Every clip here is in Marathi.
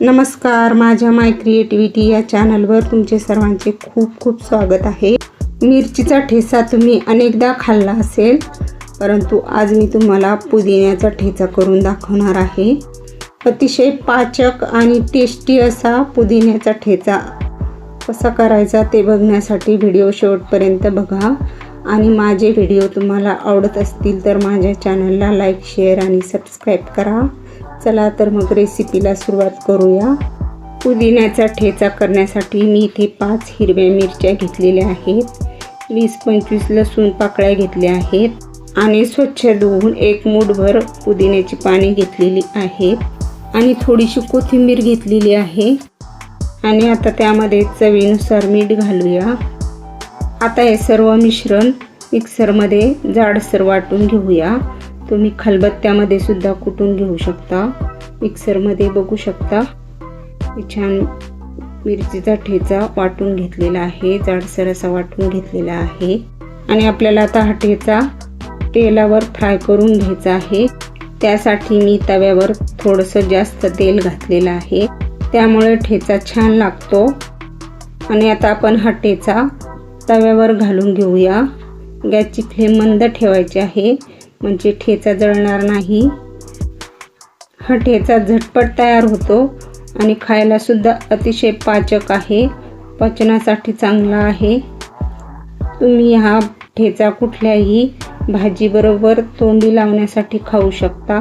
नमस्कार माझ्या माय क्रिएटिव्हिटी या चॅनलवर तुमचे सर्वांचे खूप खूप स्वागत आहे. मिरचीचा ठेचा तुम्ही अनेकदा खाल्ला असेल परंतु आज मी तुम्हाला पुदिन्याचा ठेचा करून दाखवणार आहे. अतिशय पाचक आणि टेस्टी असा पुदिन्याचा ठेचा कसा करायचा ते बघण्यासाठी व्हिडिओ शेवटपर्यंत बघा. आणि माझे व्हिडिओ तुम्हाला आवडत असतील तर माझ्या चॅनलला लाईक शेअर आणि सबस्क्राईब करा. चला तर मग रेसिपीला सुरुवात करूया. पुदिन्याचा ठेचा करण्यासाठी मी इथे पाच हिरव्या मिरच्या घेतलेल्या आहेत. वीस पंचवीस लसूण पाकळ्या घेतल्या आहेत. आणि स्वच्छ धुवून एक मूठभर पुदिन्याची पाने घेतलेली आहेत. आणि थोडीशी कोथिंबीर घेतलेली आहे. आणि आता त्यामध्ये चवीनुसार मीठ घालूया. आता हे सर्व मिश्रण मिक्सरमध्ये जाडसर वाटून घेऊया. तुम्ही खलबत्त्यामध्ये सुद्धा कुटून घेऊ शकता? मिक्सरमध्ये बघू शकता. छान मिरचीचा ठेचा वाटून घेतलेला आहे. जाडसर असा वाटून घेतलेला आहे. आणि आपल्याला आता हा ठेचा तेलावर फ्राय करून घ्यायचा आहे. त्यासाठी मी तव्यावर थोडंसं जास्त तेल घातलेलं आहे. त्यामुळे ठेचा छान लागतो. आणि आता आपण हा ठेचा तव्यावर घालून घेऊया. गॅसची फ्लेम मंद ठेवायची आहे. म्हणजे ठेचा जळणार नाही. हा ठेचा झटपट तयार होतो आणि खायलासुद्धा अतिशय पाचक आहे. पचनासाठी चांगला आहे. तुम्ही हा ठेचा कुठल्याही भाजीबरोबर तोंडी लावण्यासाठी खाऊ शकता.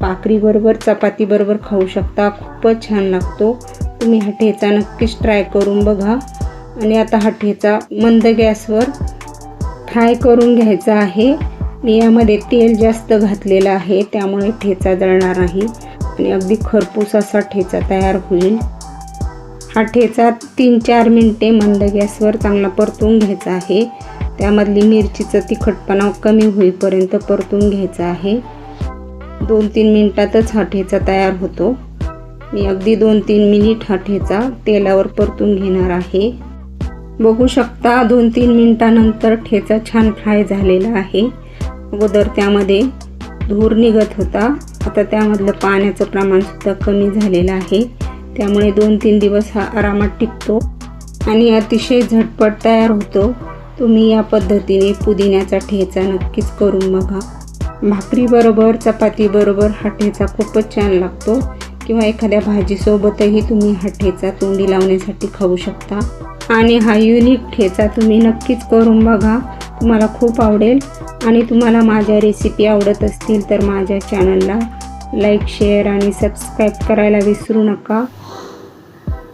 भाकरीबरोबर चपातीबरोबर खाऊ शकता. खूपच छान लागतो. तुम्ही हा ठेचा नक्कीच ट्राय करून बघा. आणि आता हा ठेचा मंद गॅसवर फ्राय करून घ्यायचा आहे. मी यामध्ये तेल जास्त घातलेलं आहे त्यामुळे ठेचा जळणार नाही. आणि अगदी खरपूस असा ठेचा तयार होईल. हा ठेचा तीन चार मिनटे मंद गॅसवर चांगला परतून घ्यायचा आहे. त्यामधली मिरचीचं तिखटपणा कमी होईपर्यंत परतून घ्यायचा आहे. दोन तीन मिनटातच हा ठेचा तयार होतो. मी अगदी दोन तीन मिनिट हा ठेचा तेलावर परतून घेणार आहे. बघू शकता दोन तीन मिनटानंतर ठेचा छान फ्राय झालेला आहे. अगोदर त्यामध्ये धूर निघत होता. आता त्यामधलं पाण्याचं प्रमाणसुद्धा कमी झालेलं आहे. त्यामुळे दोन तीन दिवस हा आरामात टिकतो. आणि अतिशय झटपट तयार होतो. तुम्ही या पद्धतीने पुदिन्याचा ठेचा नक्कीच करून बघा. भाकरीबरोबर चपातीबरोबर हा ठेचा खूपच छान लागतो. किंवा एखाद्या भाजीसोबतही तुम्ही हा ठेचा तोंडी लावण्यासाठी खाऊ शकता. आणि हा युनिक ठेचा तुम्ही नक्कीच करून बघा. तुम्हाला खूप आवडेल. आणि तुम्हाला माझ्या रेसिपी आवडत असतील तर माझ्या चॅनलला लाईक शेअर आणि सबस्क्राईब करायला विसरू नका.